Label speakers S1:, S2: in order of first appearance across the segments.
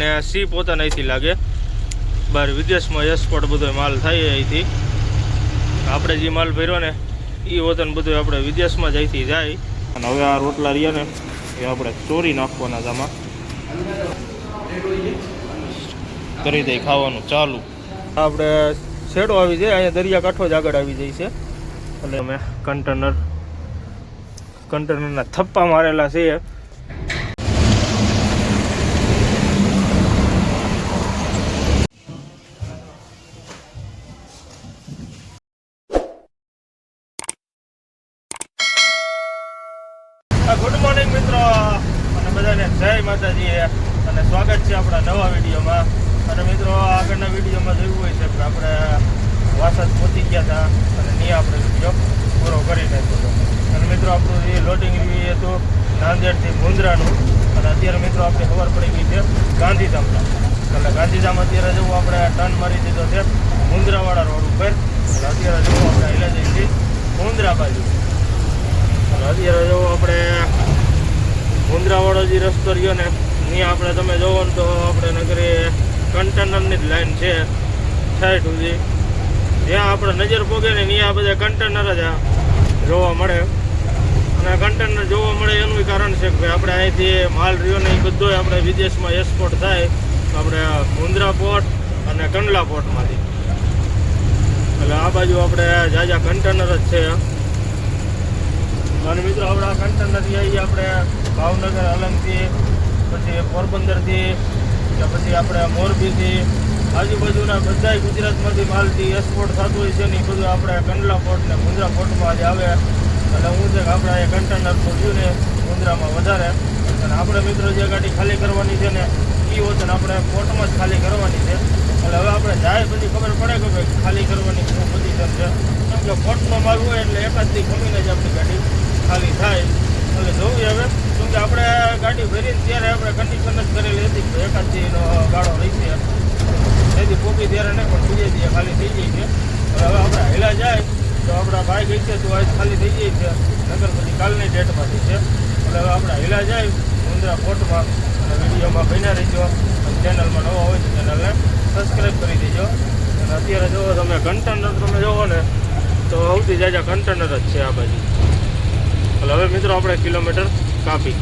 S1: ને સી પોતાને અહીંથી લાગે. બહાર વિદેશમાં એક્સપોર્ટ બધો માલ થાય અહીંથી. આપણે જે માલ ભર્યો ને એ વતન બધું આપણે વિદેશમાં જ અહીંથી જાય. અને હવે આ રોટલા રહ્યા ને, એ આપણે ચોરી નાખવાના આમાં. કરી દઈ ખાવાનું, ચાલુ. આપણે શેડો આવી જાય, અહીંયા દરિયાકાંઠો જ આગળ આવી જાય છે. એટલે અમે કન્ટેનર કન્ટેનરના થપ્પા મારેલા છે ગુડ મોર્નિંગ મિત્રો અને બધાને જય માતાજી અને સ્વાગત છે આપણા નવા વિડીયોમાં અને મિત્રો આગળના વિડીયોમાં જોયું હોય છે કે આપણે વાસદ પહોંચી ગયા હતા અને નહીં આપણે વીડિયો પૂરો કરી નાખ્યો હતો અને મિત્રો આપણું એ લોટિંગ રિવ્યુ હતું નાંદેડથી મુંદ્રાનું. અને અત્યારે મિત્રો આપણે ખબર પડી ગઈ છે ગાંધીધામના એટલે ગાંધીધામ અત્યારે જવું આપણે ટર્ન મારી દીધો છે મુંદ્રાવાળા રોડ ઉપર. એટલે અત્યારે જવું આપણે હેલા છીએ મુંદ્રા બાજુ. અને અત્યારે જવું આપણે મુંદ્રાવાળો જે રસ્તો રહ્યો ને ત્યાં આપણે તમે જોવો ને તો આપણે નગરી કન્ટેનરની જ લાઈન છે સાઈડ સુધી. જ્યાં આપણે નજર પોગે ને ત્યાં આ બધા કન્ટેનર જ જોવા મળે. અને કન્ટેનર જોવા મળે એનું કારણ છે કે આપણે અહીંથી માલ રહ્યો ને એ બધો આપણે વિદેશમાં એક્સપોર્ટ થાય આપણે મુંદ્રા પોર્ટ અને કંડલા પોર્ટમાંથી એટલે આ બાજુ આપણે જાજા કન્ટેનર જ છે. અને મિત્રો આપણા કન્ટેનરથી આવીએ આપણે ભાવનગર અલંગથી પછી પોરબંદરથી કે પછી આપણે મોરબીથી આજુબાજુના બધાય ગુજરાતમાંથી માલથી એક્સપોર્ટ થતું હોય છે ને એ બધું આપણે કંડલા પોર્ટ ને મુંદ્રા પોર્ટમાં આજે આવે. એટલે હું છે કે આપણે એ કન્ટેનર ખોલ્યું ને મુંદ્રામાં વધારે. અને આપણે મિત્રો જે ગાડી ખાલી કરવાની છે ને એ વચન આપણે પોર્ટમાં જ ખાલી કરવાની છે. એટલે હવે આપણે જાય પછી ખબર પડે કે ભાઈ ખાલી કરવાની શું પોઝિશન છે. કેમ કે પોર્ટમાં માલ હોય એટલે એકાદથી ખમીને જ આપણી ગાડી ખાલી થાય. એટલે જોવી હવે. કેમ કે આપણે ગાડી ભરીને ત્યારે આપણે કન્ડિશન જ કરેલી હતી એકાદથી ગાળો રહી રહેશે તેથી પોકી ત્યારે નહીં, પણ બીજે দিয়ে ખાલી થઈ જાય છે હવે આપણે હેલા જાય, તો આપણા ભાઈ ગઈ છે, તો આજ ખાલી થઈ જાય છે નગર પછી કાલની ડેટમાંથી છે. એટલે હવે આપણે હેલા જાય, મુંદ્રા ફોર્ટમાં અને વિડીયોમાં બન્યા રહીજો. અને ચેનલમાં નવા હોય તો ચેનલને સબસ્ક્રાઈબ કરી દેજો. અને અત્યારે જુઓ તમે કન્ટેનર તમે જોવો ને, તો સૌથી જાજા કન્ટેનર જ છે આ બાજુ. એટલે હવે મિત્રો આપણે કિલોમીટર કાપી.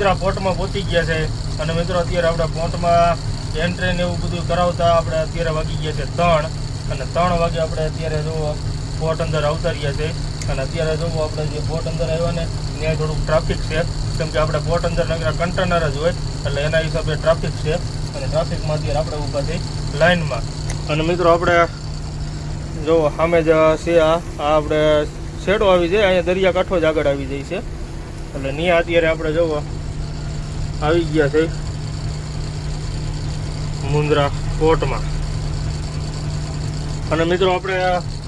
S1: મુંદ્રા પોર્ટમાં પહોંચી ગયા છે. અને મિત્રો, અત્યારે આપણે પોર્ટમાં એન્ટ્રી ને એવું બધું કરાવતા આપણે અત્યારે વાગી ગયા છે ત્રણ. અને ત્રણ વાગે આપણે અત્યારે જો પોર્ટ અંદર આવતા રહ્યા છે. અને અત્યારે જો આપણે જે પોર્ટ અંદર આવ્યા ને, ત્યાં થોડુંક ટ્રાફિક છે. કેમ કે આપણે પોર્ટ અંદર નગરા કન્ટેનર જ હોય, એટલે એના હિસાબે ટ્રાફિક છે. અને ટ્રાફિકમાં અત્યારે આપણે ઊભા થઈ લાઇનમાં અને મિત્રો, આપણે જો સામે જ છે આ આપણે શેડો આવી જાય, અહીંયા દરિયાકાંઠો જ આગળ આવી જાય છે. એટલે નિયા અત્યારે આપણે જોવો આવી ગયા છે મુંદ્રા પોર્ટમાં અને મિત્રો, આપણે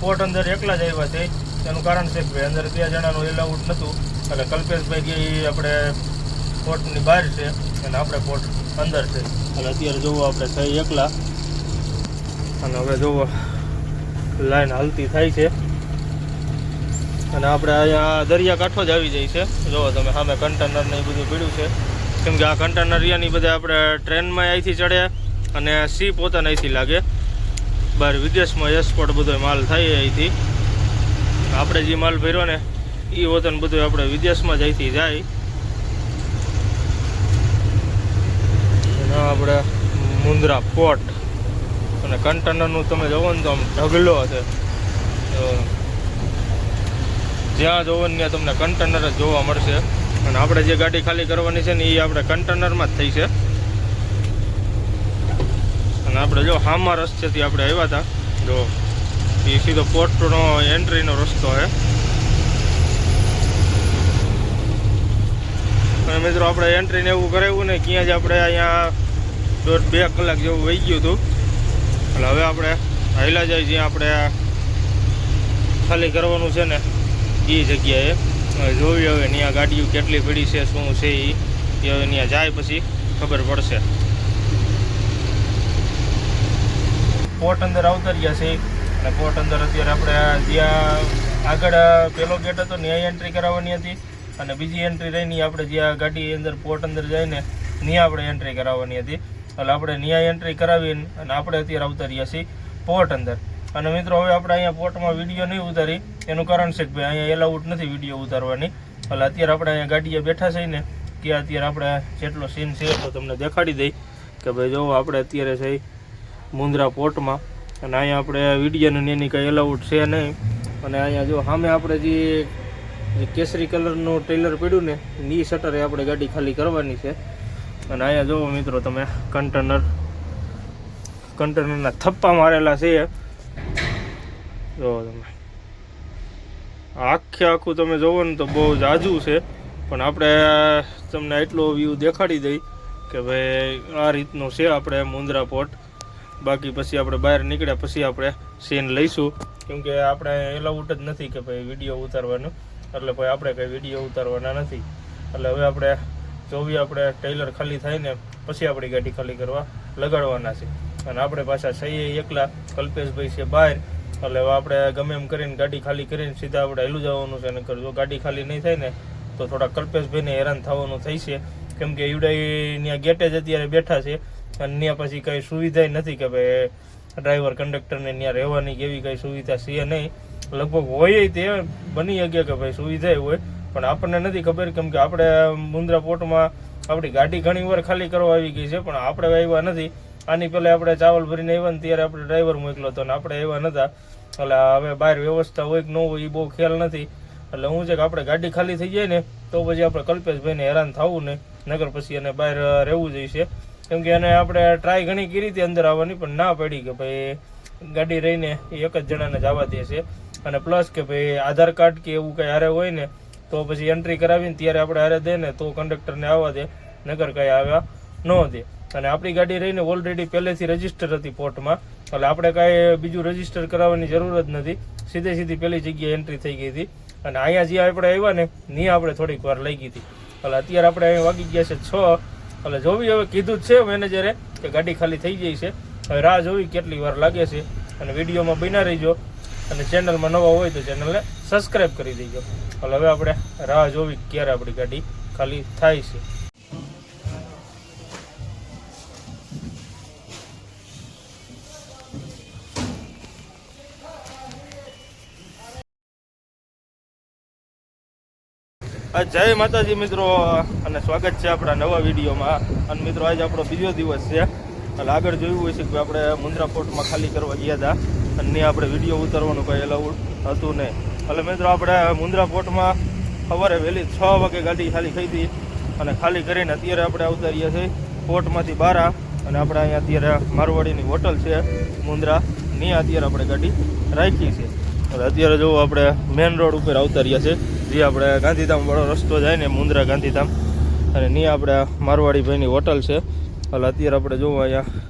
S1: પોર્ટ અંદર એકલા જ આવ્યા છે. એનું કારણ છે કે અંદર બે જણાનું એલાઉડ નહોતું. એટલે કલ્પેશભાઈ કે આપણે પોર્ટની બહાર છે અને આપણે પોર્ટ અંદર છે. એટલે અત્યારે જોવો આપણે થઈ એકલા. અને હવે જોવો લાઈન હાલતી થાય છે. અને આપણે અહીંયા દરિયાકાંઠો જ આવી જાય છે. જોવો તમે, સામે કન્ટેનર ને એ બધું પીડ્યું છે. કેમ કે આ કન્ટેનર બધા આપણે ટ્રેનમાં અહીંથી ચડે અને સી પોતાને અહીંથી લાગે. બહાર વિદેશમાં એક્સપોર્ટ બધો માલ થાય અહીંથી. આપણે જે માલ ભર્યો ને એ વતન બધું આપણે વિદેશમાં જ અહીંથી જાય. આપણે મુંદ્રા પોર્ટ. અને કન્ટેનરનું તમે જોવો ને તો આમ ઢગલો છે. જ્યાં જોવો ને ત્યાં તમને કન્ટેનર જ જોવા મળશે. અને આપણે જે ગાડી ખાલી કરવાની છે ને એ આપણે કન્ટેનરમાં જ થઈ છે. અને આપણે જો હામા રસ્તેથી આપણે આવ્યા હતા, જો એ સીધો પોર્ટનો એન્ટ્રીનો રસ્તો છે. અને મિત્રો આપણે એન્ટ્રીને એવું કરાવ્યું ને ક્યાં જ આપણે અહીંયા દોઢ બે કલાક જેવું વહી ગયું હતું. એટલે હવે આપણે હાઈલા જાય જ્યાં આપણે ખાલી કરવાનું છે ને એ જગ્યાએ. જોઈએ હવે ત્યાં ગાડીઓ કેટલી પડી છે, શું છે એ હવે ત્યાં જાય પછી ખબર પડશે. પોર્ટ અંદર આવતા રહ્યા છે. અને પોર્ટ અંદર અત્યારે આપણે જ્યાં આગળ પેલો ગેટ હતો ત્યાં એન્ટ્રી કરાવવાની હતી. અને બીજી એન્ટ્રી રહીને આપણે જ્યાં ગાડી અંદર પોર્ટ અંદર જઈને ત્યાં આપણે એન્ટ્રી કરાવવાની હતી. એટલે આપણે ત્યાં એન્ટ્રી કરાવીને અને આપણે અત્યારે આવતા રહ્યા છીએ પોર્ટ અંદર. અને મિત્રો, હવે આપણે અહીંયા પોર્ટમાં વીડિયો નહીં ઉતારી. એનું કારણ છે કે ભાઈ, અહીંયા એલાઉડ નથી વીડિયો ઉતારવાની. એટલે અત્યારે આપણે અહીંયા ગાડીએ બેઠા છીએ ને કે અત્યારે આપણે જેટલો સીન છે એટલો તમને દેખાડી દઈ કે ભાઈ, જો આપણે અત્યારે છે મુંદ્રા પોર્ટમાં અને અહીંયા આપણે વિડીયોની એની કંઈ એલાઉડ છે નહીં. અને અહીંયા જો સામે આપણે જે કેસરી કલરનું ટેલર પડ્યું ને ની શટરે આપણે ગાડી ખાલી કરવાની છે. અને અહીંયા જુઓ મિત્રો, તમે કન્ટેનર કન્ટેનરના થપ્પા મારેલા છે. જુઓ તમે. આખે આખું તમે જોવો ને તો બહુ જાજુ છે. પણ આપણે તમને એટલો વ્યૂ દેખાડી દઈ કે ભાઈ આ રીતનું છે આપણે મુંદ્રા પોર્ટ બાકી પછી આપણે બહાર નીકળ્યા પછી આપણે સીન લઈશું. કેમકે આપણે એલાઉટ જ નથી કે ભાઈ વીડિયો ઉતારવાનું. એટલે ભાઈ આપણે કંઈ વીડિયો ઉતારવાના નથી. એટલે હવે આપણે જોવી આપણે ટેલર ખાલી થાય ને પછી આપણી ગાડી ખાલી કરવા લગાડવાના છે. અને આપણે પાછા સહીએ એકલા. કલ્પેશભાઈ છે બહાર. એટલે આપણે ગમે એમ કરીને ગાડી ખાલી કરીને સીધા આપણે હેલું જવાનું છે અને જો ગાડી ખાલી નહીં થાય ને, તો થોડા કલ્પેશભાઈને હેરાન થવાનું થઈ છે. કેમ કે યુડાઈના ગેટે જ અત્યારે બેઠા છે, અને ત્યાં પછી કંઈ સુવિધા નથી કે ભાઈ ડ્રાઈવર, કંડક્ટરને ત્યાં રહેવાની એવી કંઈ સુવિધા છે નહીં. લગભગ હોય તે, બની શકે કે ભાઈ સુવિધા હોય, પણ આપણને નથી ખબર કેમ કે આપણે મુન્દ્રા પોર્ટમાં આપણી ગાડી ઘણી વાર ખાલી કરવા આવી ગઈ છે, પણ આપણે આવ્યા નથી. આની પહેલાં આપણે ચાવલ ભરીને આવ્યા ને ત્યારે આપણે ડ્રાઈવર મોકલો હતો ને આપણે આવ્યા નહોતા એટલે હવે બહાર વ્યવસ્થા હોય કે ન હોય એ બહુ ખ્યાલ નથી. એટલે હું છે કે આપણે ગાડી ખાલી થઈ જાય ને તો પછી આપણે કલ્પેશભાઈને હેરાન થવું ને નગર પછી એને બહાર રહેવું જોઈશે કેમ કે એને આપણે ટ્રાય ઘણી કરી હતી અંદર આવવાની, પણ ના પડી કે ભાઈ ગાડી રહીને એક જ જણાને જવા દે છે અને પ્લસ કે ભાઈ આધાર કાર્ડ કે એવું કંઈ હારે હોય ને, તો પછી એન્ટ્રી કરાવીને ત્યારે આપણે હારે દે ને તો કંડક્ટરને આવવા દે નગર કંઈ આવ્યા. ન દે. અને આપણી ગાડી રહીને ઓલરેડી પહેલેથી રજિસ્ટર હતી પોર્ટમાં એટલે આપણે કાંઈ બીજું રજિસ્ટર કરાવવાની જરૂર જ નથી. સીધે સીધી પહેલી જગ્યાએ એન્ટ્રી થઈ ગઈ હતી. અને અહીંયા જે આપણે આવ્યા ને ની આપણે થોડીક વાર લઈ ગઈ હતી. એટલે અત્યારે આપણે અહીંયા વાગી ગયા છે છ. એટલે જોવી હવે કીધું જ છે મેનેજરે કે ગાડી ખાલી થઈ ગઈ છે. હવે રાહ જોવી કેટલી વાર લાગે છે. અને વિડીયોમાં બના રહીજો. અને ચેનલમાં નવા હોય તો ચેનલને સબસ્ક્રાઈબ કરી દેજો. એટલે હવે આપણે રાહ જોવી ક્યારે આપણી ગાડી ખાલી થાય છે. જય માતાજી મિત્રો, અને સ્વાગત છે આપણા નવા વિડીયોમાં. અને મિત્રો, આજે આપણો બીજો દિવસ છે. એટલે આગળ જોયું હોય છે કે આપણે મુન્દ્રા પોર્ટમાં ખાલી કરવા ગયા હતા. અને ત્યાં આપણે વીડિયો ઉતારવાનું કંઈ એલાઉડ હતું નહીં. એટલે મિત્રો, આપણે મુન્દ્રા પોર્ટમાં સવારે વહેલી છ વાગે ગાડી ખાલી થઈ હતી. અને ખાલી કરીને અત્યારે આપણે આવતા રહ્યા છીએ પોર્ટમાંથી બહાર. અને આપણે અહીંયા અત્યારે મારવાડીની હોટલ છે મુન્દ્રા. ત્યાં અત્યારે આપણે ગાડી રાખી છે. અને અત્યારે જો આપણે મેઇન રોડ ઉપર આવતા રહ્યા છે જે આપણે ગાંધીધામ વાળો રસ્તો જાય ને મુન્દ્રા ગાંધીધામ. અને ની આપણે મારવાડી ભાઈની હોટલ છે. એટલે અત્યારે આપણે જોવું અહીંયા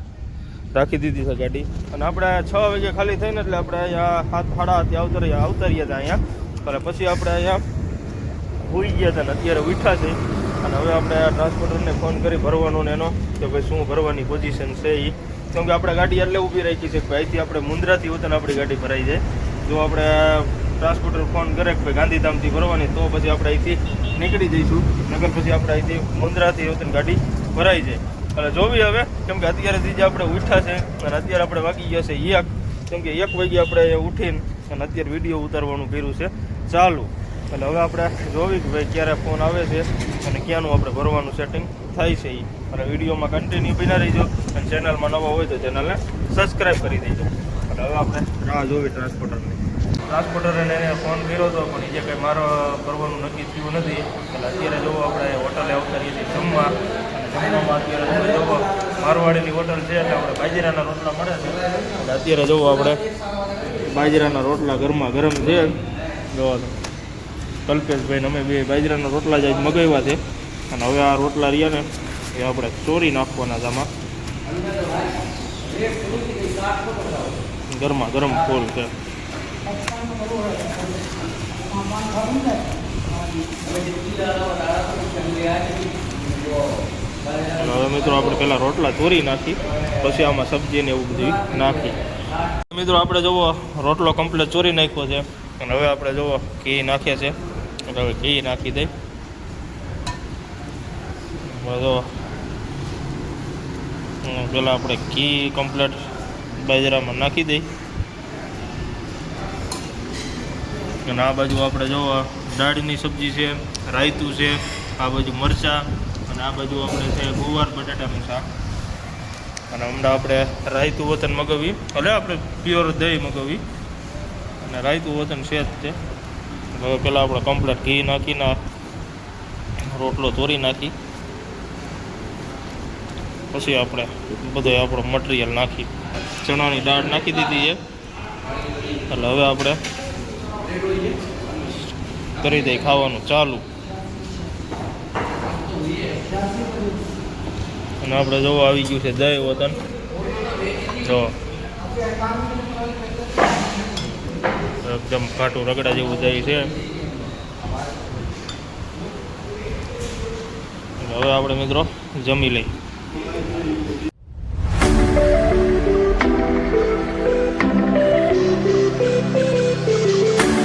S1: રાખી દીધી છે ગાડી. અને આપણે છ વાગે ખાલી થઈને એટલે આપણે અહીંયા હાથ સાડા હાથે આવતરી અવતરીએ હતા અહીંયા. અને પછી આપણે અહીંયા હોઈ ગયા હતા ને અત્યારે ઉઠ્યા છે. અને હવે આપણે ટ્રાન્સપોર્ટરને ફોન કરી ભરવાનો ને એનો, કે ભાઈ શું ભરવાની પોઝિશન છે એ કેમ કે આપણે ગાડી એટલે ઊભી રાખી છે કે અહીંથી આપણે મુંદ્રાથી હોતા આપણી ગાડી ભરાઈ જાય. જો આપણે ટ્રાન્સપોર્ટર ફોન કરે કે ગાંધીધામથી ભરવાની તો પછી આપણે અહીંથી નીકળી જઈશું. નગર પછી આપણે અહીંથી મુંદ્રાથી હોતા ગાડી ભરાઈ જાય. એટલે જોવી હવે, કેમ કે અત્યારે જે આપણે ઉઠ્યા છે, અને અત્યારે આપણે વાગી ગયા છે એક, કેમ કે એક વાગે આપણે ઉઠીને, અને અત્યારે વીડિયો ઉતારવાનું કર્યું છે, ચાલુ. એટલે હવે આપણે જોવી કે ભાઈ ક્યારે ફોન આવે છે, અને ક્યાંનું આપણે ભરવાનું સેટિંગ થાય છે એ અને વિડીયોમાં કન્ટિન્યુ બિના રહીજો, અને ચેનલમાં નવા હોય તો ચેનલને સબસ્ક્રાઈબ કરી દેજો. એટલે હવે આપણે રાહ જોવી ટ્રાન્સપોર્ટરની. ટ્રાન્સપોર્ટરને એને ફોન કર્યો હતો પણ એ જે કંઈ મારો કરવાનું નક્કી થયું નથી. એટલે અત્યારે જોવો આપણે હોટલે અવતારીએ છીએ જમવા, અને જમવામાં અત્યારે જોવો મારવાડીની હોટલ છે એટલે આપણે બાજરાના રોટલા મળે છે. એટલે અત્યારે જોવો આપણે બાજરાના રોટલા ગરમા ગરમ છે. જોવો કલ્પેશભાઈને અમે બે બાજરાના રોટલા જ મગાવ્યા છે. અને હવે આ રોટલા રહ્યા ને એ આપણે ચોરી નાખવાના છે ગરમા ગરમ ફૂલ છે. હવે મિત્રો આપણે પહેલાં રોટલા ચોરી નાખી, પછી આમાં સબ્જી ને એવું બધું નાખી. મિત્રો આપણે જોવો, રોટલો કમ્પ્લીટ ચોરી નાખ્યો છે. અને હવે આપણે જુઓ ઘી નાખીએ છે. હવે ઘી નાખી દઈ. પેલા આપણે ઘી કમ્પ્લીટ બાજરામાં નાખી દઈ. અને આ બાજુ આપણે જો દાળની સબ્જી છે, રાયતું છે, આ બાજુ મરચાં, અને આ બાજુ આપણે છે ગુવાર, બટાટાનું શાક. અને હમણાં આપણે રાયતું વતન મગાવી એટલે આપણે પ્યોર દહીં મગાવી અને રાયતું વતન છે જ તે. હવે પહેલાં આપણે કમ્પ્લેટ ઘી નાખીને રોટલો તોરી નાખી. પછી આપણે બધો આપણો મટીરિયલ નાખી. ચણાની દાળ નાખી દીધી છે. એટલે હવે આપણે કરી દઈ ખાવાનું ચાલુ. અને આપણે જોવા, આવી ગયું છે દય વતન. જો. એકદમ કાટું રગડા જેવું દહીં છે. હવે આપણે મિત્રો જમી લઈ